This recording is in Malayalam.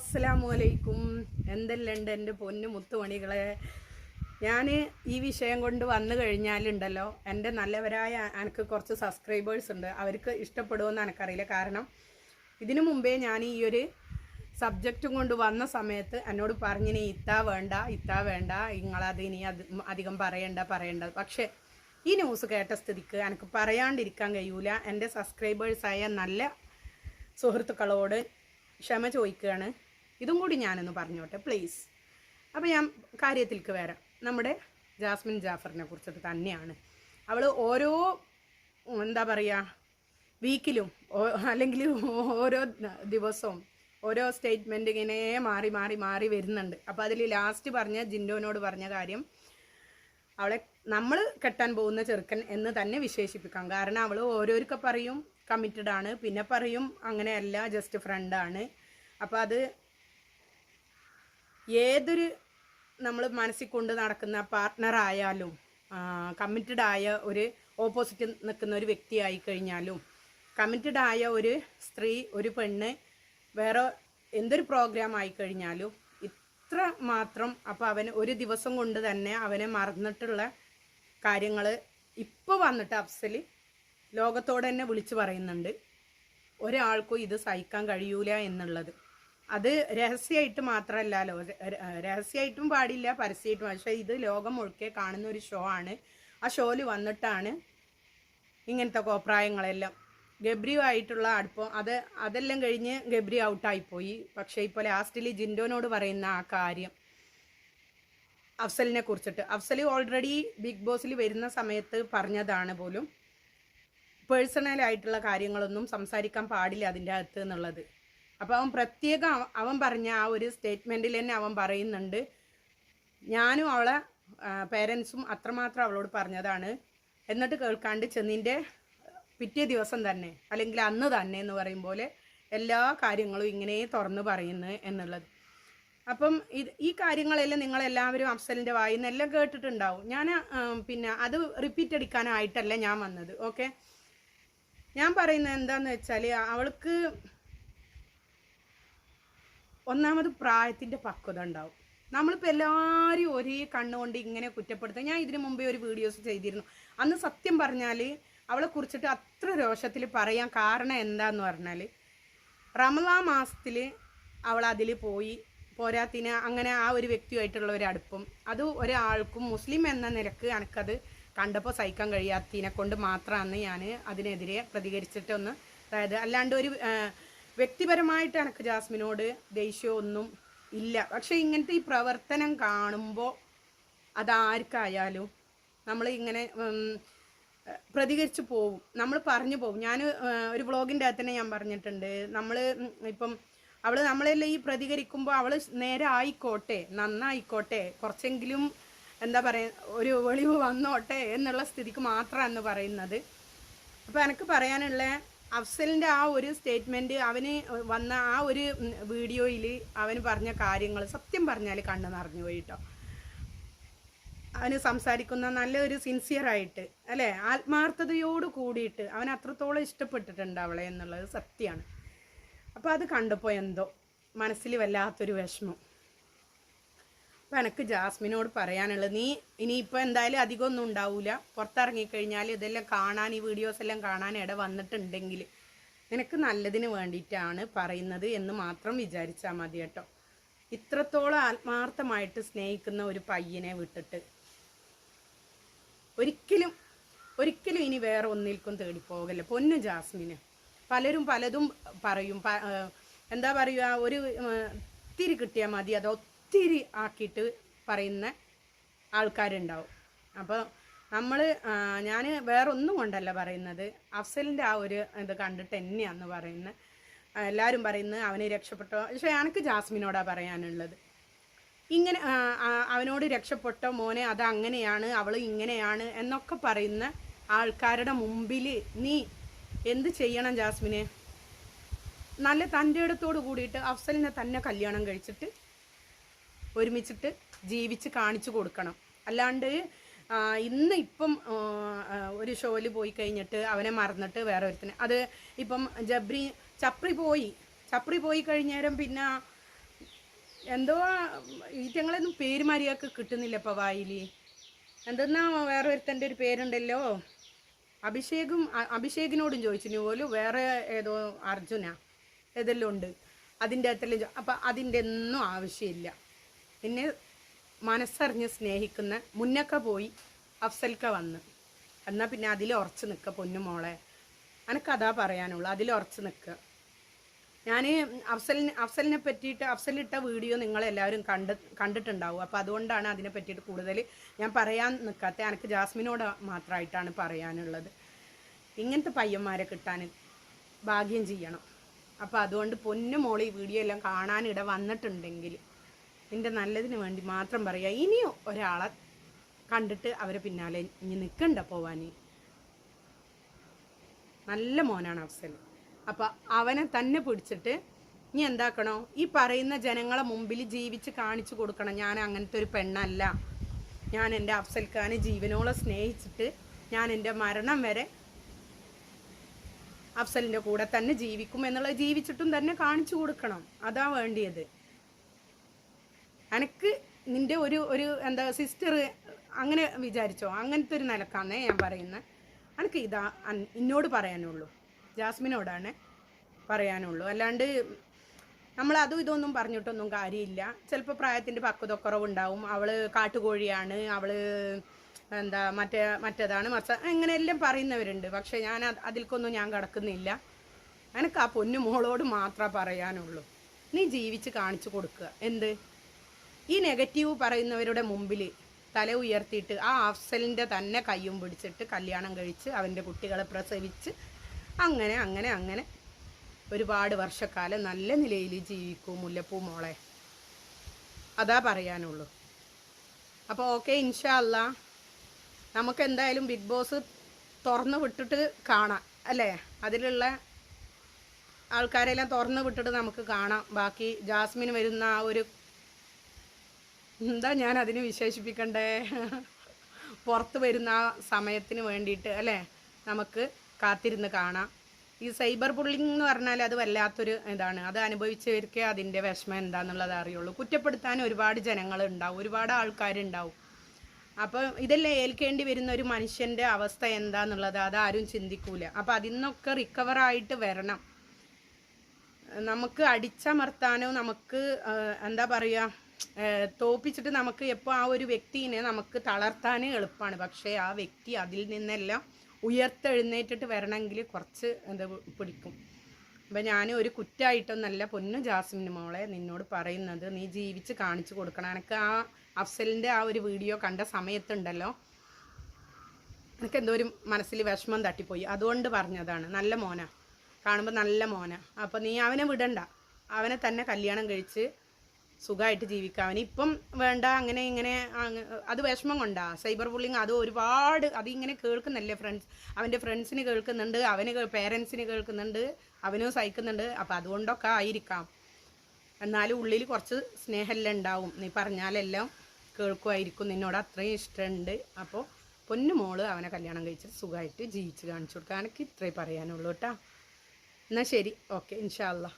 അസ്സലാമു അലൈക്കും എന്തെല്ലാം എന്റെ പൊന്നു മുത്തുമണികളെ? ഞാൻ ഈ വിഷയം കൊണ്ട് വന്നു കഴിഞ്ഞാലുണ്ടല്ലോ എന്റെ നല്ലവരായ എനിക്ക് കുറച്ച് സബ്സ്ക്രൈബേഴ്സ് ഉണ്ട്. അവർക്ക് ഇഷ്ടപ്പെടുമെന്ന് എനിക്കറിയില്ല കാരണം ഇതിനു മുമ്പേ ഞാൻ ഈ ഒരു സബ്ജക്റ്റും കൊണ്ട് വന്ന സമയത്ത് എന്നോട് പറഞ്ഞിനി ഇത്താ വേണ്ട ഇത്താ വേണ്ട നിങ്ങളത് ഇനി അത് അധികം പറയണ്ട പറയണ്ട. പക്ഷേ ഈ ന്യൂസ് കേട്ട സ്ഥിതിക്ക് എനിക്ക് പറയാണ്ടിരിക്കാൻ കഴിയൂല. എന്റെ സബ്സ്ക്രൈബേഴ്സായ നല്ല സുഹൃത്തുക്കളോട് ക്ഷമ ചോദിക്കുകയാണ് ഇതും കൂടി ഞാനൊന്ന് പറഞ്ഞോട്ടെ പ്ലീസ് അപ്പോൾ ഞാൻ കാര്യത്തിലേക്ക് വരാം. നമ്മുടെ ജാസ്മിൻ ജാഫറിനെ കുറിച്ചിട്ട് തന്നെയാണ്. അവൾ ഓരോ എന്താ പറയുക വീക്കിലും അല്ലെങ്കിൽ ഓരോ ദിവസവും ഓരോ സ്റ്റേറ്റ്മെന്റ് ഇങ്ങനെ മാറി മാറി മാറി വരുന്നുണ്ട്. അപ്പോൾ അതിൽ ലാസ്റ്റ് പറഞ്ഞ ജിൻഡോനോട് പറഞ്ഞ കാര്യം അവളെ നമ്മൾ കെട്ടാൻ പോകുന്ന ചെറുക്കൻ എന്ന് തന്നെ വിശേഷിപ്പിക്കാം. കാരണം അവൾ ഓരോരുക്കെ പറയും കമ്മിറ്റഡ് ആണ്. പിന്നെ പറയും അങ്ങനെയല്ല ജസ്റ്റ് ഫ്രണ്ടാണ് അപ്പോൾ അത് ഏതൊരു നമ്മൾ മനസ്സിൽ കൊണ്ട് നടക്കുന്ന പാർട്ട്ണർ ആയാലും കമ്മിറ്റഡ് ആയ ഒരു ഓപ്പോസിറ്റ് നിൽക്കുന്ന ഒരു വ്യക്തി ആയി കഴിഞ്ഞാലും കമ്മിറ്റഡ് ആയ ഒരു സ്ത്രീ ഒരു പെണ്ണ് വേറെ എന്തൊരു പ്രോഗ്രാം ആയി കഴിഞ്ഞാലും ഇത്ര മാത്രം അപ്പോൾ അവന് ഒരു ദിവസം കൊണ്ട് തന്നെ അവനെ മറന്നിട്ടുള്ള കാര്യങ്ങൾ ഇപ്പോൾ വന്നിട്ട് അഫ്സൽ ലോകത്തോടെ തന്നെ വിളിച്ചു പറയുന്നുണ്ട്. ഒരാൾക്കും ഇത് സഹിക്കാൻ കഴിയൂല എന്നുള്ളത്. അത് രഹസ്യമായിട്ട് മാത്രമല്ലല്ലോ. രഹസ്യമായിട്ടും പാടില്ല പരസ്യമായിട്ടും പക്ഷേ ഇത് ലോകം മുഴുക്കെ കാണുന്ന ഒരു ഷോ ആണ്. ആ ഷോയിൽ വന്നിട്ടാണ് ഇങ്ങനത്തെ കോപ്രായങ്ങളെല്ലാം. ഗബ്രിയുമായിട്ടുള്ള അടുപ്പം അത് അതെല്ലാം കഴിഞ്ഞ് ഗബ്രി ഔട്ടായിപ്പോയി. പക്ഷേ ഇപ്പോൾ ലാസ്റ്റിൽ ജിൻഡോനോട് പറയുന്ന ആ കാര്യം അഫ്സലിനെ കുറിച്ചിട്ട്. അഫ്സൽ ഓൾറെഡി ബിഗ് ബോസിൽ വരുന്ന സമയത്ത് പറഞ്ഞതാണ് പോലും. പേഴ്സണലായിട്ടുള്ള കാര്യങ്ങളൊന്നും സംസാരിക്കാൻ പാടില്ല അതിന്റെ അകത്ത് എന്നുള്ളത്. അപ്പോൾ അവൻ പ്രത്യേകം അവൻ പറഞ്ഞ ആ ഒരു സ്റ്റേറ്റ്മെന്റിൽ തന്നെ അവൻ പറയുന്നുണ്ട്. ഞാനും അവളെ പേരൻസും അത്രമാത്രം അവളോട് പറഞ്ഞതാണ്. എന്നിട്ട് കേൾക്കാണ്ട് ചെന്നിന്റെ പിറ്റേ ദിവസം തന്നെ അല്ലെങ്കിൽ അന്ന് തന്നെ എന്ന് പറയും പോലെ എല്ലാ കാര്യങ്ങളും ഇങ്ങനെ തുറന്ന് പറയുന്നു എന്നുള്ളത്. അപ്പം ഇത് ഈ കാര്യങ്ങളെല്ലാം നിങ്ങളെല്ലാവരും അഫ്സലിന്റെ വായിൽ നിന്നെല്ലാം കേട്ടിട്ടുണ്ടാവും. ഞാൻ പിന്നെ അത് റിപ്പീറ്റ് അടിക്കാനായിട്ടല്ല ഞാൻ വന്നത് ഓക്കെ ഞാൻ പറയുന്നത് എന്താണെന്ന് വെച്ചാൽ അവൾക്ക് ഒന്നാമത് പ്രായത്തിന്റെ പക്വത ഉണ്ടാവും. നമ്മളിപ്പോൾ എല്ലാവരും ഒരേ കണ്ണുകൊണ്ട് ഇങ്ങനെ കുറ്റപ്പെടുത്തുക. ഞാൻ ഇതിനു മുമ്പേ ഒരു വീഡിയോസ് ചെയ്തിരുന്നു. അന്ന് സത്യം പറഞ്ഞാൽ അവളെ കുറിച്ചിട്ട് അത്ര രോഷത്തിൽ പറയാൻ കാരണം എന്താന്ന് പറഞ്ഞാൽ റമലാ മാസത്തിൽ അവൾ അതിൽ പോയി. പോരാത്തിന് അങ്ങനെ ആ ഒരു വ്യക്തിയുമായിട്ടുള്ള ഒരു അടുപ്പം. അത് ഒരാൾക്കും മുസ്ലിം എന്ന നിലയ്ക്ക് എനിക്കത് കണ്ടപ്പോൾ സഹിക്കാൻ കഴിയാത്തതിനെ കൊണ്ട് മാത്രമാണ് ഞാൻ അതിനെതിരെ പ്രതികരിച്ചിട്ടൊന്ന് അതായത് അല്ലാണ്ട് ഒരു വ്യക്തിപരമായിട്ട് എനിക്ക് ജാസ്മിനോട് ദേഷ്യമൊന്നും ഇല്ല. പക്ഷെ ഇങ്ങനത്തെ ഈ പ്രവർത്തനം കാണുമ്പോൾ അതാർക്കായാലും നമ്മൾ ഇങ്ങനെ പ്രതികരിച്ചു പോവും. നമ്മൾ പറഞ്ഞു പോവും. ഞാൻ ഒരു വ്ളോഗിന്റെ അകത്ത് തന്നെ ഞാൻ പറഞ്ഞിട്ടുണ്ട്. നമ്മൾ ഇപ്പം അവൾ നമ്മളെല്ലാം ഈ പ്രതികരിക്കുമ്പോൾ അവൾ നേരെ ആയിക്കോട്ടെ നന്നായിക്കോട്ടെ കുറച്ചെങ്കിലും എന്താ പറയുക ഒരു വെളിവ് വന്നോട്ടെ എന്നുള്ള സ്ഥിതിക്ക് മാത്രമാണ് പറയുന്നത്. അപ്പോൾ എനിക്ക് പറയാനുള്ള അഫ്സലിന്റെ ആ ഒരു സ്റ്റേറ്റ്മെന്റ് അവന് വന്ന ആ ഒരു വീഡിയോയിൽ അവൻ പറഞ്ഞ കാര്യങ്ങൾ സത്യം പറഞ്ഞാൽ കണ്ണ് നിറഞ്ഞു പോയി കേട്ടോ അവന് സംസാരിക്കുന്ന നല്ലൊരു സിൻസിയറായിട്ട് അല്ലേ? ആത്മാർത്ഥതയോട് കൂടിയിട്ട് അവൻ അത്രത്തോളം ഇഷ്ടപ്പെട്ടിട്ടുണ്ട് അവളെ എന്നുള്ളത് സത്യമാണ് അപ്പോൾ അത് കണ്ടപ്പോൾ എന്തോ മനസ്സിൽ വല്ലാത്തൊരു വിഷമം. അപ്പം എനിക്ക് ജാസ്മിനോട് പറയാനുള്ളത് നീ ഇനി ഇനിയിപ്പോൾ എന്തായാലും അധികം ഒന്നും ഉണ്ടാവില്ല പുറത്തിറങ്ങിക്കഴിഞ്ഞാൽ ഇതെല്ലാം കാണാൻ ഈ വീഡിയോസ് എല്ലാം കാണാൻ ഇട വന്നിട്ടുണ്ടെങ്കിൽ നിനക്ക് നല്ലതിന് വേണ്ടിയിട്ടാണ് പറയുന്നത് എന്ന് മാത്രം വിചാരിച്ചാൽ മതി കേട്ടോ. ഇത്രത്തോളം ആത്മാർത്ഥമായിട്ട് സ്നേഹിക്കുന്ന ഒരു പയ്യനെ വിട്ടിട്ട് ഒരിക്കലും ഒരിക്കലും ഇനി വേറെ ഒന്നിൽക്കും തേടി പോകല്ല പൊന്നു ജാസ്മിന്. പലരും പലതും പറയും. എന്താ പറയുക ഒരു ഇത്തിരി കിട്ടിയാൽ മതി. അത് ഒത്തിരി ആക്കിയിട്ട് പറയുന്ന ആൾക്കാരുണ്ടാവും. അപ്പോൾ നമ്മൾ ഞാൻ വേറൊന്നും കൊണ്ടല്ല പറയുന്നത്. അഫ്സലിന്റെ ആ ഒരു ഇത് കണ്ടിട്ട് എന്നെയാന്ന് പറയുന്നത് ആ, എല്ലാവരും പറയുന്നത് അവനെ രക്ഷപ്പെട്ടോ പക്ഷേ എനിക്ക് ജാസ്മിനോടാ പറയാനുള്ളത്. ഇങ്ങനെ അവനോട് രക്ഷപ്പെട്ടോ മോനെ അത് അങ്ങനെയാണ് അവൾ ഇങ്ങനെയാണ് എന്നൊക്കെ പറയുന്ന ആൾക്കാരുടെ മുമ്പിൽ നീ എന്ത് ചെയ്യണം ജാസ്മിനെ? നല്ല തന്റെ ഇടത്തോട് കൂടിയിട്ട് അഫ്സലിനെ തന്നെ കല്യാണം കഴിച്ചിട്ട് ഒരുമിച്ചിട്ട് ജീവിച്ച് കാണിച്ചു കൊടുക്കണം. അല്ലാണ്ട് ഇന്ന് ഇപ്പം ഒരു ഷോയിൽ പോയി കഴിഞ്ഞിട്ട് അവനെ മറന്നിട്ട് വേറെ ഒരുത്തിന്. അത് ഇപ്പം ജബ്രി ചപ്രി പോയി. ചപ്രി പോയി കഴിഞ്ഞേരം പിന്നെ എന്തോ ഈറ്റങ്ങളൊന്നും പേര് മര്യാദയ്ക്ക് കിട്ടുന്നില്ല ഇപ്പം വായിൽ എന്തെന്നാ വേറെ ഒരുത്തന്റെ ഒരു പേരുണ്ടല്ലോ? അഭിഷേകും അഭിഷേകിനോടും ചോദിച്ചു. പോലും വേറെ ഏതോ അർജുന. ഏതെല്ലാം ഉണ്ട്. അതിന്റെ അകത്തെല്ലാം അപ്പം അതിന്റെ ഒന്നും ആവശ്യമില്ല. പിന്നെ മനസ്സറിഞ്ഞ് സ്നേഹിക്കുന്ന മുന്നൊക്കെ പോയി അഫ്സൽക്ക വന്ന്. എന്നാൽ പിന്നെ അതിൽ ഉറച്ച് നിൽക്കുക പൊന്നുമോളെ എനിക്കതാ പറയാനുള്ളൂ അതിൽ ഉറച്ച് നിൽക്കുക ഞാൻ അഫ്സലിന് അഫ്സലിനെ പറ്റിയിട്ട് അഫ്സലിട്ട വീഡിയോ നിങ്ങളെല്ലാവരും കണ്ട് കണ്ടിട്ടുണ്ടാവും. അപ്പോൾ അതുകൊണ്ടാണ് അതിനെ പറ്റിയിട്ട് കൂടുതൽ ഞാൻ പറയാൻ നിൽക്കാത്ത എനിക്ക് ജാസ്മിനോട് മാത്രമായിട്ടാണ് പറയാനുള്ളത്. ഇങ്ങനത്തെ പയ്യന്മാരെ കിട്ടാൻ ഭാഗ്യം ചെയ്യണം. അപ്പോൾ അതുകൊണ്ട് പൊന്നു മോളി വീഡിയോ എല്ലാം കാണാനിട വന്നിട്ടുണ്ടെങ്കിൽ നിന്റെ നല്ലതിന് വേണ്ടി മാത്രം പറയുക ഇനിയും ഒരാളെ കണ്ടിട്ട് അവരെ പിന്നാലെ ഇനി നിൽക്കണ്ട പോവാൻ നല്ല മോനാണ് അഫ്സൽ അപ്പോൾ അവനെ തന്നെ പിടിച്ചിട്ട് ഇനി എന്താക്കണോ? ഈ പറയുന്ന ജനങ്ങളെ മുമ്പിൽ ജീവിച്ച് കാണിച്ചു കൊടുക്കണം. ഞാൻ അങ്ങനത്തെ ഒരു പെണ്ണല്ല. ഞാൻ എന്റെ അഫ്സൽ ഖാനെ ജീവനോളം സ്നേഹിച്ചിട്ട് ഞാൻ എന്റെ മരണം വരെ അഫ്സലിന്റെ കൂടെ തന്നെ ജീവിക്കും എന്നുള്ളത് ജീവിച്ചിട്ടും തന്നെ കാണിച്ചു കൊടുക്കണം. അതാ വേണ്ടിയത്. എനക്ക് നിന്റെ ഒരു ഒരു എന്താ സിസ്റ്റർ അങ്ങനെ വിചാരിച്ചോ? അങ്ങനത്തെ ഒരു നിലക്കാന്നേ ഞാൻ പറയുന്നത് എനിക്ക് ഇതാ എന്നോട് പറയാനുള്ളൂ. ജാസ്മിനോടാണ് പറയാനുള്ളൂ. അല്ലാണ്ട് നമ്മൾ അതും ഇതൊന്നും പറഞ്ഞിട്ടൊന്നും കാര്യമില്ല. ചിലപ്പോൾ പ്രായത്തിന്റെ പക്വതക്കുറവുണ്ടാവും. അവൾ കാട്ടുകോഴിയാണ്. അവൾ എന്താ മറ്റേ മറ്റേതാണ് മറിച്ച അങ്ങനെയെല്ലാം പറയുന്നവരുണ്ട്. പക്ഷേ ഞാൻ അതിൽക്കൊന്നും ഞാൻ കിടക്കുന്നില്ല. എനിക്ക് ആ പൊന്നു മോളോട് മാത്രമേ പറയാനുള്ളൂ. നീ ജീവിച്ച് കാണിച്ചു കൊടുക്കുക. എന്ത്? ഈ നെഗറ്റീവ് പറയുന്നവരുടെ മുമ്പിൽ തല ഉയർത്തിയിട്ട് ആ അഫ്സലിന്റെ തന്നെ കയ്യും പിടിച്ചിട്ട് കല്യാണം കഴിച്ച് അവന്റെ കുട്ടികളെ പ്രസവിച്ച് അങ്ങനെ അങ്ങനെ അങ്ങനെ ഒരുപാട് വർഷക്കാലം നല്ല നിലയിൽ ജീവിക്കൂ മുല്ലപ്പൂ മോളെ. അതാ പറയാനുള്ളൂ. അപ്പോൾ ഓക്കെ ഇൻഷാ അല്ല നമുക്ക് എന്തായാലും ബിഗ് ബോസ് തുറന്നു വിട്ടിട്ട് കാണാം അല്ലേ? അതിലുള്ള ആൾക്കാരെല്ലാം തുറന്നു വിട്ടിട്ട് നമുക്ക് കാണാം. ബാക്കി ജാസ്മിൻ വരുന്ന ആ ഒരു എന്താ ഞാൻ അതിന് വിശേഷിപ്പിക്കണ്ടേ? പുറത്ത് വരുന്ന ആ സമയത്തിന് വേണ്ടിയിട്ട് അല്ലേ? നമുക്ക് കാത്തിരുന്ന് കാണാം. ഈ സൈബർ ബുള്ളിങ് എന്ന് പറഞ്ഞാൽ അത് വല്ലാത്തൊരു ഇതാണ്. അത് അനുഭവിച്ചവർക്കേ അതിന്റെ വിഷമം എന്താണെന്നുള്ളത് അറിയുള്ളൂ. കുറ്റപ്പെടുത്താൻ ഒരുപാട് ജനങ്ങൾ ഉണ്ടാവും ഒരുപാട് ആൾക്കാരുണ്ടാവും. അപ്പോൾ ഇതെല്ലാം ഏൽക്കേണ്ടി വരുന്ന ഒരു മനുഷ്യന്റെ അവസ്ഥ എന്താന്നുള്ളത് അതാരും ചിന്തിക്കൂല. അപ്പോൾ അതിൽ നിന്നൊക്കെ റിക്കവറായിട്ട് വരണം. നമുക്ക് അടിച്ചമർത്താനോ നമുക്ക് എന്താ പറയുക തോപ്പിച്ചിട്ട് നമുക്ക് എപ്പോൾ ആ ഒരു വ്യക്തിനെ നമുക്ക് തളർത്താനേ എളുപ്പമാണ് പക്ഷേ ആ വ്യക്തി അതിൽ നിന്നെല്ലാം ഉയർത്തെഴുന്നേറ്റിട്ട് വരണമെങ്കിൽ കുറച്ച് എന്താ പിടിക്കും. അപ്പം ഞാൻ ഒരു കുറ്റമായിട്ടൊന്നല്ല പൊന്നു ജാസ്മിൻ മോളെ നിന്നോട് പറയുന്നത്. നീ ജീവിച്ച് കാണിച്ചു കൊടുക്കണം. എനിക്ക് ആ അഫ്സലിന്റെ ആ ഒരു വീഡിയോ കണ്ട സമയത്തുണ്ടല്ലോ? എനിക്ക് എന്തോ ഒരു മനസ്സിൽ വിഷമം തട്ടിപ്പോയി. അതുകൊണ്ട് പറഞ്ഞതാണ്. നല്ല മോന. കാണുമ്പോൾ നല്ല മോന. അപ്പോൾ നീ അവനെ വിടണ്ട. അവനെ തന്നെ കല്യാണം കഴിച്ച് സുഖമായിട്ട് ജീവിക്കാം. ഇപ്പം വേണ്ട അങ്ങനെ ഇങ്ങനെ അത് വിഷമം കൊണ്ടാ. സൈബർ ബുള്ളിങ് അത് ഒരുപാട് അതിങ്ങനെ കേൾക്കുന്നല്ലേ ഫ്രണ്ട്സ്? അവന്റെ ഫ്രണ്ട്സിന് കേൾക്കുന്നുണ്ട് അവന് പേരൻസിന് കേൾക്കുന്നുണ്ട് അവനും സഹിക്കുന്നുണ്ട്. അപ്പം അതുകൊണ്ടൊക്കെ ആയിരിക്കാം. എന്നാലും ഉള്ളിൽ കുറച്ച് സ്നേഹമെല്ലാം ഉണ്ടാവും. നീ പറഞ്ഞാലെല്ലാം കേൾക്കുമായിരിക്കും. നിന്നോട് അത്രയും ഇഷ്ടമുണ്ട്. അപ്പോൾ പൊന്നു മോൾ അവനെ കല്യാണം കഴിച്ചിട്ട് സുഖമായിട്ട് ജീവിച്ച് കാണിച്ചു കൊടുക്കുക എനിക്ക് ഇത്രേ പറയാനുള്ളൂ കേട്ടോ. എന്നാൽ ശരി. ഓക്കെ ഇൻഷാ അല്ലാ